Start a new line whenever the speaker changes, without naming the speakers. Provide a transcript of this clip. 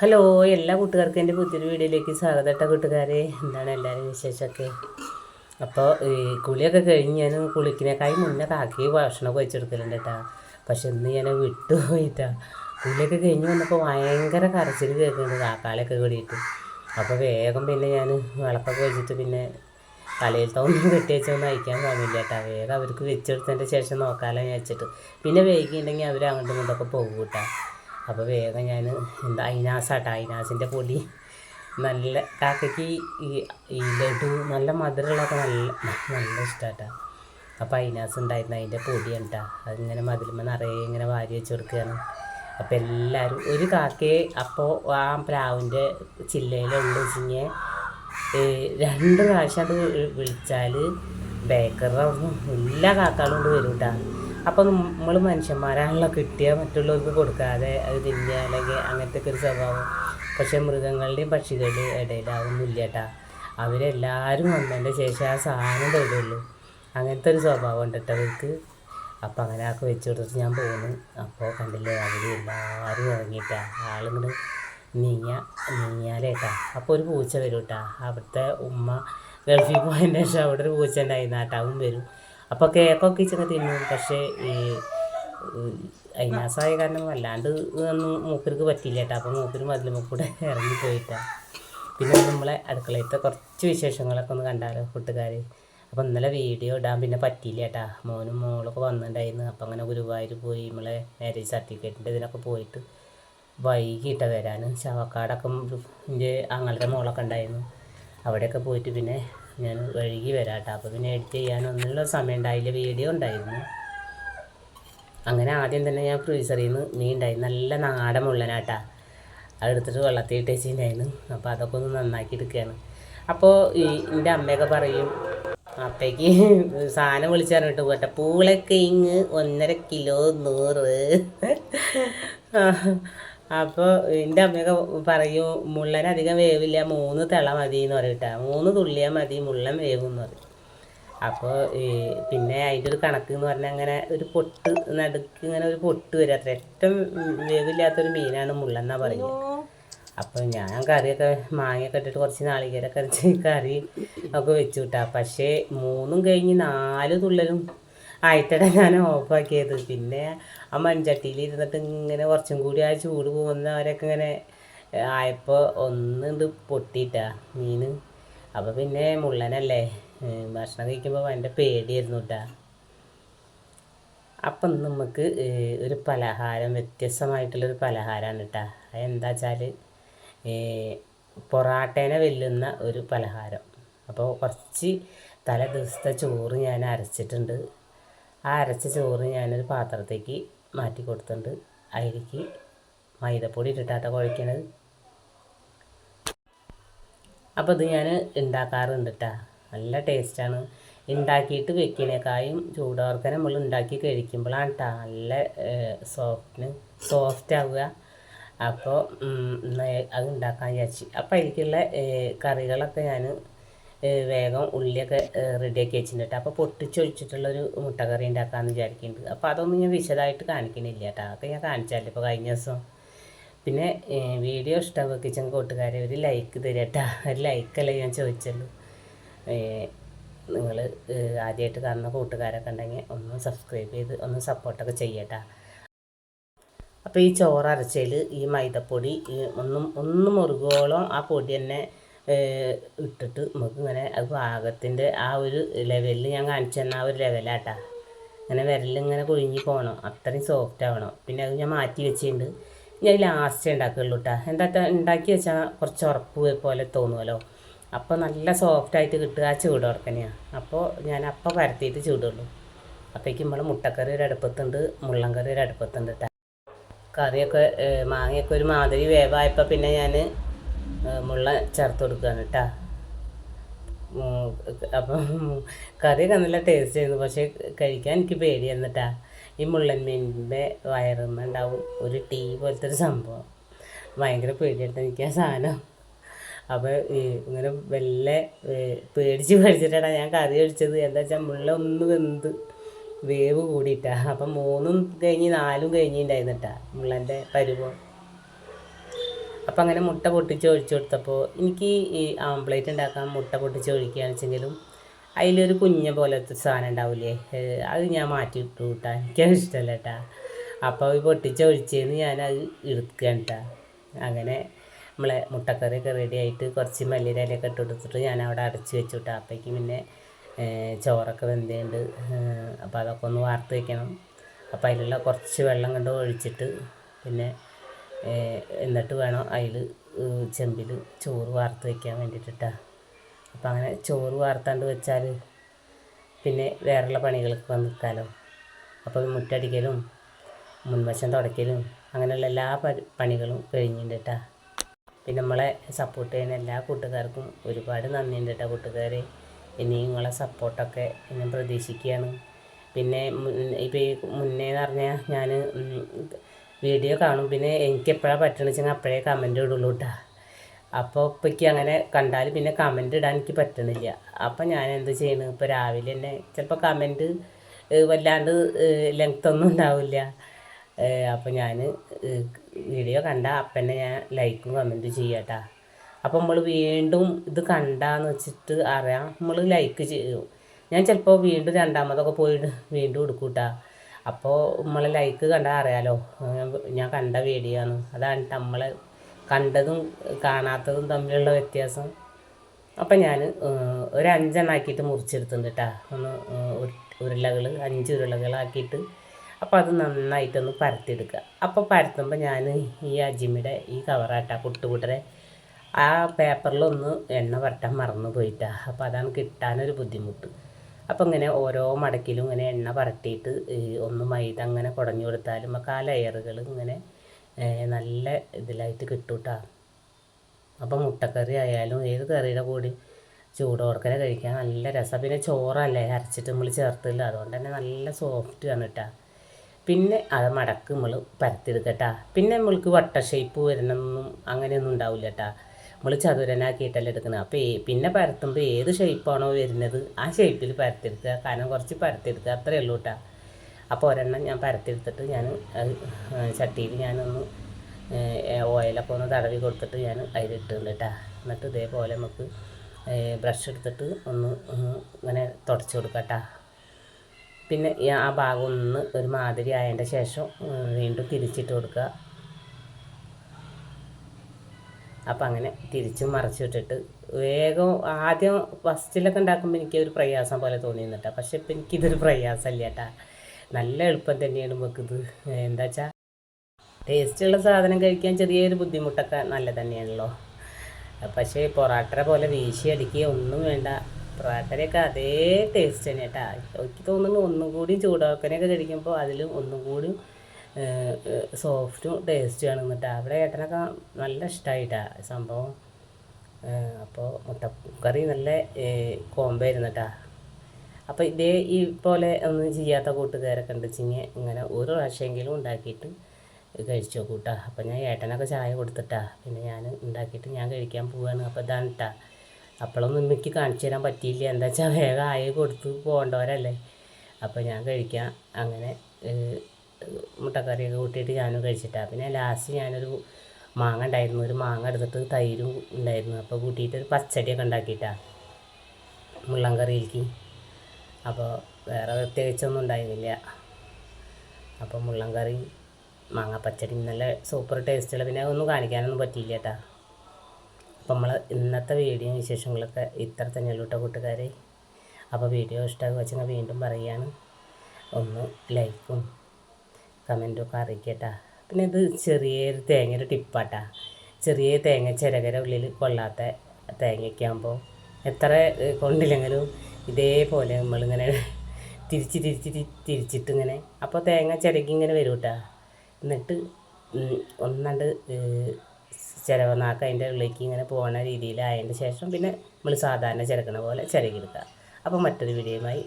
Hello എല്ലാ കൂട്ടുകാർക്കും എന്റെ പുതിയൊരു വീഡിയോയിലേക്ക് സ്വാഗതം കേട്ടോ കൂട്ടുകാരെ. എന്താണ് എല്ലാവരും വിശേഷമൊക്കെ? അപ്പോൾ ഈ കുളിയൊക്കെ കഴിഞ്ഞ് ഞാൻ കുളിക്കിനേക്കായി മുന്നേ കാക്കി ഭക്ഷണമൊക്കെ വെച്ചെടുക്കലുണ്ട് കേട്ടോ. പക്ഷെ ഇന്ന് ഞാൻ വിട്ടു പോയിട്ടാ കുളിയൊക്കെ കഴിഞ്ഞ് വന്നപ്പോൾ ഭയങ്കര കരച്ചിൽ കേൾക്കുന്നുണ്ട് കാക്കാലൊക്കെ കൂടിയിട്ട്. അപ്പോൾ വേഗം പിന്നെ ഞാൻ വിളക്കൊക്കെ വെച്ചിട്ട് പിന്നെ തലയിലത്തെ ഒന്നും കെട്ടി വെച്ചൊന്നും അയക്കാൻ കാണില്ല കേട്ടോ. വേഗം അവർക്ക് വെച്ചെടുത്തതിന്റെ ശേഷം നോക്കാമല്ലോ ഞാൻ വെച്ചിട്ട് പിന്നെ വൈകിയിട്ടുണ്ടെങ്കിൽ അവർ അങ്ങോട്ടും ഇങ്ങോട്ടൊക്കെ പോകും കേട്ടോ. അപ്പോൾ വേഗം ഞാൻ എന്താ അയിനാസാട്ടോ അയിനാസിന്റെ പൊടി. നല്ല കാക്കയ്ക്ക് ഈ ഈ ലഡു നല്ല മധുരമുള്ളതൊക്കെ നല്ല നല്ല ഇഷ്ടമാട്ടാ അപ്പോൾ അയിനാസ് ഉണ്ടായിരുന്നു അതിന്റെ പൊടിയാണ് കേട്ടോ അതിങ്ങനെ മതിലുമ്പോൾ നിറയെ ഇങ്ങനെ വാരി വെച്ച് കൊടുക്കുകയാണ്. അപ്പോൾ എല്ലാവരും ഒരു കാക്കയെ അപ്പോൾ ആ പ്ലാവിന്റെ ചില്ലയിലുള്ള വെച്ചിങ്ങനെ രണ്ട് പ്രാവശ്യം അത് വിളിച്ചാൽ ബേക്കറിൽ എല്ലാ കാക്കകളും കൊണ്ട് വരും കേട്ടോ അപ്പോൾ നമ്മൾ മനുഷ്യന്മാരാണല്ലോ കിട്ടിയാൽ മറ്റുള്ളവർക്ക് കൊടുക്കാതെ അത് തിന്നുക അല്ലെങ്കിൽ അങ്ങനത്തെ ഒക്കെ ഒരു സ്വഭാവം. പക്ഷേ മൃഗങ്ങളുടെയും പക്ഷികളുടെയും ഇടയിൽ അതൊന്നുമില്ല കേട്ടാ അവരെല്ലാവരും വന്നതിന്റെ ശേഷം ആ സാധനം തരുള്ളൂ. അങ്ങനത്തെ ഒരു സ്വഭാവം ഉണ്ട് കേട്ടോ അവർക്ക്. അപ്പം അങ്ങനെ ആക്കി വെച്ച് കൊടുത്തിട്ട് ഞാൻ പോകുന്നു അപ്പോൾ കണ്ടില്ലേ അവർ എല്ലാവരും ഇറങ്ങിയിട്ടാ ആളിങ്ങോട്ട് നീങ്ങ നീങ്ങിയാലേട്ടാ അപ്പോൾ ഒരു പൂച്ച വരും കേട്ടാ അവിടുത്തെ ഉമ്മ ഗൾഫിൽ പോയതിന്റെ ശേഷം അവിടെ ഒരു പൂച്ച ഉണ്ടായിരുന്നു അവൻ വരും. അപ്പോൾ കേക്കൊക്കെ ഇച്ചങ്ങ് തിന്നും. പക്ഷേ ഈ അയിനാസായ കാരണം വല്ലാണ്ട് ഒന്നും മൂപ്പർക്ക് പറ്റില്ല കേട്ടോ. അപ്പോൾ മൂപ്പര് മതിലുമ്പോൾ കൂടെ ഇറങ്ങിപ്പോയിട്ടാ പിന്നെ നമ്മളെ അടുക്കളയത്തെ കുറച്ച് വിശേഷങ്ങളൊക്കെ ഒന്ന് കണ്ടാലോ കൂട്ടുകാർ അപ്പോൾ ഇന്നലെ വീഡിയോ ഇടാൻ പിന്നെ പറ്റിയില്ല കേട്ടാ. മോനും മോളൊക്കെ വന്നിട്ടുണ്ടായിരുന്നു. അപ്പോൾ അങ്ങനെ ഗുരുവായൂർ പോയി നമ്മളെ മാരേജ് സർട്ടിഫിക്കറ്റിന്റെ ഇതിനൊക്കെ പോയിട്ട് വൈകിട്ട വരാൻ ചവക്കാടൊക്കെ എന്റെ ആങ്ങളുടെ മോളൊക്കെ ഉണ്ടായിരുന്നു. അവിടെയൊക്കെ പോയിട്ട് പിന്നെ ഞാൻ വഴുകി വരാം കേട്ടോ അപ്പോൾ പിന്നെ എഡിറ്റ് ചെയ്യാനൊന്നുള്ള സമയം ഉണ്ടായില്ല വീഡിയോ ഉണ്ടായിരുന്നു. അങ്ങനെ ആദ്യം തന്നെ ഞാൻ ഫ്രീസറിൽ നിന്ന് മീൻ ഉണ്ടായി നല്ല നാടൻ മുള്ളനാട്ടാ. അതെടുത്തിട്ട് വെള്ളത്തിൽ ഇട്ട് വെച്ചിട്ടുണ്ടായിരുന്നു അപ്പോൾ അതൊക്കെ ഒന്ന് നന്നാക്കി എടുക്കുകയാണ് അപ്പോൾ ഈ എന്റെ അമ്മയൊക്കെ പറയും അപ്പേക്ക് സാധനം വിളിച്ചാൽ പറഞ്ഞിട്ട് പോട്ടെ. പൂളൊക്കെ ഇങ്ങ് ഒന്നര കിലോ നൂറ്. അപ്പോൾ എന്റെ അമ്മയൊക്കെ പറയും മുള്ളൻ അധികം വേവില്ല മൂന്ന് തിള മതി എന്ന് പറയട്ടാ. മൂന്ന് തുള്ളിയാൽ മതി മുള്ളൻ വേവും എന്ന് പറയും അപ്പോൾ പിന്നെ അതിന്റെ ഒരു കണക്ക് എന്ന് പറഞ്ഞാൽ അങ്ങനെ ഒരു പൊട്ട് നടുക്ക് ഇങ്ങനെ ഒരു പൊട്ട് വരും. അത്ര ഏറ്റവും വേവില്ലാത്തൊരു മീനാണ് മുള്ളൻ എന്നാ പറയുന്നത് അപ്പോൾ ഞാൻ കറിയൊക്കെ മാങ്ങയൊക്കെ ഇട്ടിട്ട് കുറച്ച് നാളികേരൊക്കെ അരച്ച് കറി ഒക്കെ വെച്ചു വിട്ടാ പക്ഷേ മൂന്നും കഴിഞ്ഞ് നാല് തുള്ളലും ആയിട്ടാണ് ഞാൻ ഓഫാക്കിയത്. പിന്നെ ആ മൺചട്ടിയിൽ ഇരുന്നിട്ട് ഇങ്ങനെ കുറച്ചും കൂടി ആ ചൂട് പോകുന്നവരൊക്കെ ഇങ്ങനെ ആയപ്പോൾ ഒന്നുണ്ട് പൊട്ടിയിട്ടാ മീൻ അപ്പോൾ പിന്നെ മുള്ളനല്ലേ ഭക്ഷണം കഴിക്കുമ്പോൾ ഭയങ്കര പേടിയായിരുന്നു കേട്ടാ അപ്പം നമുക്ക് ഒരു പലഹാരം വ്യത്യസ്തമായിട്ടുള്ളൊരു പലഹാരമാണ് കേട്ടാ അതെന്താ വെച്ചാൽ പൊറാട്ടേനെ വെല്ലുന്ന ഒരു പലഹാരം. അപ്പോൾ കുറച്ച് തല ദിവസത്തെ ചോറ് ഞാൻ അരച്ചിട്ടുണ്ട്. ആ അരച്ച ചോറ് ഞാനൊരു പാത്രത്തേക്ക് മാറ്റി കൊടുത്തിട്ടുണ്ട്. അതിലേക്ക് മൈദപ്പൊടി ഇട്ടിട്ടാട്ടോ കുഴക്കണത്. അപ്പോൾ ഇത് ഞാൻ ഉണ്ടാക്കാറുണ്ട് കേട്ടോ നല്ല ടേസ്റ്റാണ്. ഉണ്ടാക്കിയിട്ട് വെക്കണേക്കായും ചൂടോർക്കനെ നമ്മൾ ഉണ്ടാക്കി കഴിക്കുമ്പോഴാണ് കേട്ടോ നല്ല സോഫ്റ്റിന് സോഫ്റ്റ് ആവുക. അപ്പോൾ അത് ഉണ്ടാക്കാൻ വിചാരിച്ചു. അപ്പോൾ അതിലേക്കുള്ള കറികളൊക്കെ ഞാൻ വേഗം ഉള്ളിയൊക്കെ റെഡിയാക്കി വെച്ചിട്ടുണ്ട് അപ്പോൾ പൊട്ടിച്ചൊഴിച്ചിട്ടുള്ളൊരു മുട്ടക്കറി ഉണ്ടാക്കാമെന്ന് വിചാരിക്കുന്നുണ്ട് അപ്പോൾ അതൊന്നും ഞാൻ വിശദമായിട്ട് കാണിക്കണില്ല കേട്ടോ അതൊക്കെ ഞാൻ കാണിച്ചാലേ ഇപ്പോൾ കഴിഞ്ഞ ദിവസം. പിന്നെ വീഡിയോ ഇഷ്ടമാവുക കിച്ചൻ കൂട്ടുകാരെ ഒരു ലൈക്ക് തരട്ടാ ഒരു ലൈക്കല്ലേ ഞാൻ ചോദിച്ചുള്ളൂ. നിങ്ങൾ ആദ്യമായിട്ട് കാണുന്ന കൂട്ടുകാരൊക്കെ ഉണ്ടെങ്കിൽ ഒന്ന് സബ്സ്ക്രൈബ് ചെയ്ത് ഒന്ന് സപ്പോർട്ടൊക്കെ ചെയ്യട്ടാ അപ്പോൾ ഈ ചോറ് അരച്ചതിൽ ഈ മൈദപ്പൊടി ഒന്നും ഒന്ന് മുറുകോളം ആ പൊടി തന്നെ ഇട്ടിട്ട് നമുക്ക് ഇങ്ങനെ പാകത്തിന്റെ ആ ഒരു ലെവലിൽ ഞാൻ കാണിച്ചു തന്ന ആ ഒരു ലെവലാട്ടാ ഇങ്ങനെ വിരലിങ്ങനെ കൊഴിഞ്ഞ് പോകണം അത്രയും സോഫ്റ്റ് ആവണം. പിന്നെ അത് ഞാൻ മാറ്റി വെച്ചിട്ടുണ്ട്. ഞാൻ ലാസ്റ്റ് ഉണ്ടാക്കുള്ളൂ കേട്ടോ എന്താ ഉണ്ടാക്കി വെച്ചാൽ കുറച്ച് ഉറപ്പ് പോലെ തോന്നുമല്ലോ അപ്പോൾ നല്ല സോഫ്റ്റായിട്ട് കിട്ടുക ആ ചൂട് ഉറക്കനെയാണ് അപ്പോൾ ഞാൻ അപ്പം പരത്തിയിട്ട് ചൂടുള്ളൂ. അപ്പോഴേക്കും നമ്മൾ മുട്ടക്കറി ഒരു അടുപ്പത്തുണ്ട് മുള്ളൻകറി ഒരു അടുപ്പത്തുണ്ട് കേട്ടോ കറിയൊക്കെ മാങ്ങയൊക്കെ ഒരു മാതിരി വേവായപ്പോൾ പിന്നെ ഞാൻ മുള്ള ചേർത്ത് കൊടുക്കുകയാണ് കേട്ടോ അപ്പം കറിയൊക്കെ നല്ല ടേസ്റ്റ് ആയിരുന്നു. പക്ഷേ കഴിക്കാൻ എനിക്ക് പേടി കേട്ടോ ഈ മുള്ളൻ മീനിന്റെ വയറുമ്മ ഉണ്ടാവും ഒരു ടീ പോലത്തെ ഒരു സംഭവം. ഭയങ്കര പേടിയായിട്ട് എനിക്ക് ആ സാധനം. അപ്പോൾ ഇങ്ങനെ വെല്ല പേടിച്ച് പേടിച്ചിട്ടാണ് ഞാൻ കറി കഴിച്ചത്. എന്താ വെച്ചാൽ മുള്ള ഒന്ന് വെന്ത് വേവ് കൂടിയിട്ടാ. അപ്പം മൂന്നും കഴിഞ്ഞ് നാലും കഴിഞ്ഞിട്ടുണ്ടായിരുന്നിട്ടാ മുള്ളന്റെ പരുവം. അപ്പം അങ്ങനെ മുട്ട പൊട്ടിച്ച് ഒഴിച്ചു കൊടുത്തപ്പോൾ എനിക്ക് ഈ ആംപ്ലേറ്റ് ഉണ്ടാക്കാൻ മുട്ട പൊട്ടിച്ച് ഒഴിക്കുകയാണെന്ന് വെച്ചെങ്കിലും അതിലൊരു കുഞ്ഞ പോലത്തെ സാധനം ഉണ്ടാവില്ലേ? അത് ഞാൻ മാറ്റി ഇട്ടു കൂട്ടാ. എനിക്കത് ഇഷ്ടമല്ല കേട്ടാ. അപ്പോൾ അത് ഒഴിച്ചേന്ന് ഞാനത് എടുക്കുകയാണ് കേട്ടാ. അങ്ങനെ നമ്മളെ മുട്ടക്കറിയൊക്കെ റെഡി ആയിട്ട് കുറച്ച് മല്ലിരയിലൊക്കെ ഇട്ട് കൊടുത്തിട്ട് ഞാൻ അവിടെ അടച്ച് വെച്ചു കേട്ടോ. അപ്പോഴേക്കും പിന്നെ ചോറൊക്കെ വെന്തുണ്ട് അപ്പോൾ അതൊക്കെ ഒന്ന് വാർത്ത് വയ്ക്കണം അപ്പോൾ അതിലുള്ള കുറച്ച് വെള്ളം കൊണ്ട് ഒഴിച്ചിട്ട് പിന്നെ എന്നിട്ട് വേണം അതിൽ ചെമ്പിൽ ചോറ് വാർത്ത് വയ്ക്കാൻ വേണ്ടിയിട്ടിട്ടാണ് അപ്പം അങ്ങനെ ചോറ് വാർത്താണ്ട് വെച്ചാൽ പിന്നെ വേറെയുള്ള പണികൾക്ക് വന്ന് നിൽക്കാമല്ലോ അപ്പോൾ മുറ്റടിക്കലും മുൻവശം തുടയ്ക്കലും അങ്ങനെയുള്ള എല്ലാ പണികളും കഴിഞ്ഞിട്ടാ പിന്നെ നമ്മളെ സപ്പോർട്ട് ചെയ്യുന്ന എല്ലാ കൂട്ടുകാർക്കും ഒരുപാട് നന്ദിയുണ്ട് കേട്ടോ കൂട്ടുകാരെ. ഇനിയും നിങ്ങളെ സപ്പോർട്ടൊക്കെ ഞാൻ പ്രതീക്ഷിക്കുകയാണ് പിന്നെ ഇപ്പോൾ ഈ മുന്നേ എന്ന് പറഞ്ഞാൽ ഞാൻ വീഡിയോ കാണും. പിന്നെ എനിക്ക് എപ്പോഴാണ് പറ്റണമെന്ന് വെച്ചാൽ അപ്പോഴേ കമന്റ് ഇടുള്ളൂ കേട്ടോ അപ്പോൾ ഇപ്പോഴേക്ക് അങ്ങനെ കണ്ടാൽ പിന്നെ കമന്റ് ഇടാൻ എനിക്ക് പറ്റണില്ല. അപ്പം ഞാൻ എന്ത് ചെയ്യണം? ഇപ്പോൾ രാവിലെ തന്നെ ചിലപ്പോൾ കമന്റ് വല്ലാണ്ട് ലെങ്ത് ഒന്നും ഉണ്ടാവില്ല. അപ്പോൾ ഞാൻ വീഡിയോ കണ്ട അപ്പം തന്നെ ഞാൻ ലൈക്കും കമന്റും ചെയ്യാട്ടാ അപ്പോൾ നമ്മൾ വീണ്ടും ഇത് കണ്ടാന്ന് വെച്ചിട്ട് അറിയാം നമ്മൾ ലൈക്ക് ചെയ്യും. ഞാൻ ചിലപ്പോൾ വീണ്ടും രണ്ടാമതൊക്കെ പോയിട്ട് വീണ്ടും എടുക്കൂട്ടാ അപ്പോൾ നമ്മളെ ലൈക്ക് കണ്ടാൽ അറിയാലോ. ഞാൻ കണ്ട വീഡിയോ ആണ്. അതാണ് നമ്മൾ കണ്ടതും കാണാത്തതും തമ്മിലുള്ള വ്യത്യാസം. അപ്പം ഞാൻ ഒരു അഞ്ചെണ്ണാക്കിയിട്ട് മുറിച്ചെടുത്തിട്ടുണ്ട് കേട്ടോ ഒന്ന് ഉരുളകൾ അഞ്ച് ഉരുളകളാക്കിയിട്ട്. അപ്പോൾ അത് നന്നായിട്ടൊന്ന് പരത്തിയെടുക്കുക. അപ്പോൾ പരത്തുമ്പോൾ ഞാൻ ഈ അജിമിയുടെ ഈ കവറാട്ടാ കുട്ടുകൂട്ടരെ ആ പേപ്പറിലൊന്ന് എണ്ണ വരട്ടാൻ മറന്നു പോയിട്ടാ അപ്പോൾ അതാണ് കിട്ടാനൊരു ബുദ്ധിമുട്ട്. അപ്പോൾ ഇങ്ങനെ ഓരോ മടക്കിലും ഇങ്ങനെ എണ്ണ പരട്ടിയിട്ട് ഒന്ന് മൈദ അങ്ങനെ കുടഞ്ഞു കൊടുത്താലും നമുക്ക് ആ ലെയറുകൾ ഇങ്ങനെ നല്ല ഇതിലായിട്ട് കിട്ടും കേട്ടോ മുട്ടക്കറി ആയാലും ഏത് കറിയുടെ കൂടി ചൂടോടക്കനെ കഴിക്കാൻ നല്ല രസം. പിന്നെ ചോറല്ലേ അരച്ചിട്ട് നമ്മൾ ചേർത്തില്ല. അതുകൊണ്ട് തന്നെ നല്ല സോഫ്റ്റ് ആണ് കേട്ടോ പിന്നെ അത് മടക്ക് നമ്മൾ പരത്തിയെടുക്കട്ടാ. പിന്നെ നമ്മൾക്ക് വട്ട ഷേപ്പ് വരണമെന്നും അങ്ങനെയൊന്നും ഉണ്ടാവില്ല കേട്ടാ നമ്മൾ ചതുരനാക്കിയിട്ടല്ലേ എടുക്കുന്നത് അപ്പോൾ പിന്നെ പരത്തുമ്പോൾ ഏത് ഷേപ്പാണോ വരുന്നത് ആ ഷേപ്പിൽ പരത്തെടുക്കുക കാരണം കുറച്ച് പരത്തെടുക്കുക അത്രയേ ഉള്ളൂ കേട്ടോ അപ്പോൾ ഒരെണ്ണം ഞാൻ പരത്തെടുത്തിട്ട് ഞാൻ ചട്ടിയിൽ ഞാനൊന്ന് ഓയിലൊക്കെ ഒന്ന് തടവി കൊടുത്തിട്ട് ഞാൻ അതിലിട്ടുണ്ട് കേട്ടോ എന്നിട്ട് ഇതേപോലെ നമുക്ക് ബ്രഷ് എടുത്തിട്ട് ഒന്ന് ഇങ്ങനെ തുടച്ച് കൊടുക്കാം കേട്ടോ പിന്നെ ആ ഭാഗം ഒന്ന് ഒരു മാതിരി ആയതിന്റെ ശേഷം വീണ്ടും തിരിച്ചിട്ട് കൊടുക്കുക. അപ്പം അങ്ങനെ തിരിച്ചും മറിച്ചിട്ടിട്ട് വേഗം ആദ്യം ഫസ്റ്റിലൊക്കെ ഉണ്ടാക്കുമ്പോൾ എനിക്ക് ഒരു പ്രയാസം പോലെ തോന്നിയിരുന്നിട്ടാ. പക്ഷെ ഇപ്പം എനിക്കിതൊരു പ്രയാസമല്ല കേട്ടാ. നല്ല എളുപ്പം തന്നെയാണ് നമുക്കിത് എന്താ വെച്ചാൽ ടേസ്റ്റുള്ള സാധനം കഴിക്കാൻ ചെറിയൊരു ബുദ്ധിമുട്ടൊക്കെ നല്ല തന്നെയാണല്ലോ. പക്ഷേ പൊറാട്ട പോലെ വീശി അടിക്കുക ഒന്നും വേണ്ട. പൊറാട്ടരയൊക്കെ അതേ ടേസ്റ്റ് തന്നെ കേട്ടാ. എനിക്ക് തോന്നുന്നു ഒന്നും കൂടി ചൂടാക്കനൊക്കെ കഴിക്കുമ്പോൾ അതിലും ഒന്നും കൂടി സോഫ്റ്റും ടേസ്റ്റുമാണ് എന്നിട്ട് അവിടെ ഏട്ടനൊക്കെ നല്ല ഇഷ്ടമായിട്ടാ സംഭവം. അപ്പോൾ മുട്ടക്കറി നല്ല കോമ്പായിരുന്നു കേട്ടാ അപ്പോൾ ഇതേ ഈ പോലെ ഒന്നും ചെയ്യാത്ത കൂട്ടുകാരൊക്കെ ഉണ്ട് വെച്ചിങ്ങനെ ഇങ്ങനെ ഒരു പ്രാവശ്യമെങ്കിലും ഉണ്ടാക്കിയിട്ട് കഴിച്ചു കൂട്ടാ. അപ്പോൾ ഞാൻ ഏട്ടനൊക്കെ ചായ കൊടുത്തിട്ടാ. പിന്നെ ഞാൻ ഉണ്ടാക്കിയിട്ട് ഞാൻ കഴിക്കാൻ പോവാണ്. അപ്പോൾ ഇതാണ് കേട്ടാ അപ്പോഴൊന്നും എനിക്ക് കാണിച്ചു തരാൻ പറ്റിയില്ല. എന്താ വെച്ചാൽ വേഗം ആയി കൊടുത്ത് പോകേണ്ടവരല്ലേ. അപ്പോൾ ഞാൻ കഴിക്കാം. അങ്ങനെ മുട്ടക്കറിയൊക്കെ കൂട്ടിയിട്ട് ഞാനും കഴിച്ചിട്ടാണ് പിന്നെ ലാസ്റ്റ് ഞാനൊരു മാങ്ങ ഉണ്ടായിരുന്നു. ഒരു മാങ്ങ എടുത്തിട്ട് തൈരും ഉണ്ടായിരുന്നു. അപ്പോൾ കൂട്ടിയിട്ട് ഒരു പച്ചടിയൊക്കെ ഉണ്ടാക്കിയിട്ടാണ് മുള്ളൻ കറിയിലേക്ക്. അപ്പോൾ വേറെ പ്രത്യേകിച്ചൊന്നും ഉണ്ടായിരുന്നില്ല. അപ്പോൾ മുള്ളൻ കറി മാങ്ങ പച്ചടി നല്ല സൂപ്പർ ടേസ്റ്റുള്ള പിന്നെ ഒന്നും കാണിക്കാനൊന്നും പറ്റിയില്ല കേട്ടാ. അപ്പോൾ നമ്മൾ ഇന്നത്തെ വീഡിയോ വിശേഷങ്ങളൊക്കെ ഇത്ര തന്നെയുള്ള കേട്ടോ കൂട്ടുകാരെ. അപ്പോൾ വീഡിയോ ഇഷ്ടമാകുക വെച്ചാൽ വീണ്ടും പറയുകയാണ്. ഒന്ന് ലൈക്കും കമന്റും ഒക്കെ അറിയിക്കട്ടാ. പിന്നെ ഇത് ചെറിയൊരു തേങ്ങയുടെ ടിപ്പാട്ടാ. ചെറിയ തേങ്ങ ചിരകര ഉള്ളിൽ കൊള്ളാത്ത തേങ്ങയൊക്കെ ആകുമ്പോൾ എത്ര കൊണ്ടില്ലെങ്കിലും ഇതേപോലെ നമ്മളിങ്ങനെ തിരിച്ച് തിരിച്ച് തിരിച്ചിട്ട് ഇങ്ങനെ അപ്പോൾ തേങ്ങ ചിരകി ഇങ്ങനെ വരും കേട്ടോ എന്നിട്ട് ഒന്നണ്ട് ചിരവനാക്ക അതിന്റെ ഉള്ളിലേക്ക് ഇങ്ങനെ പോകുന്ന രീതിയിലായതിന്റെ ശേഷം പിന്നെ നമ്മൾ സാധാരണ ചിരക്കണ പോലെ ചിരകിയെടുക്കുക അപ്പോൾ മറ്റൊരു വീഡിയോയുമായി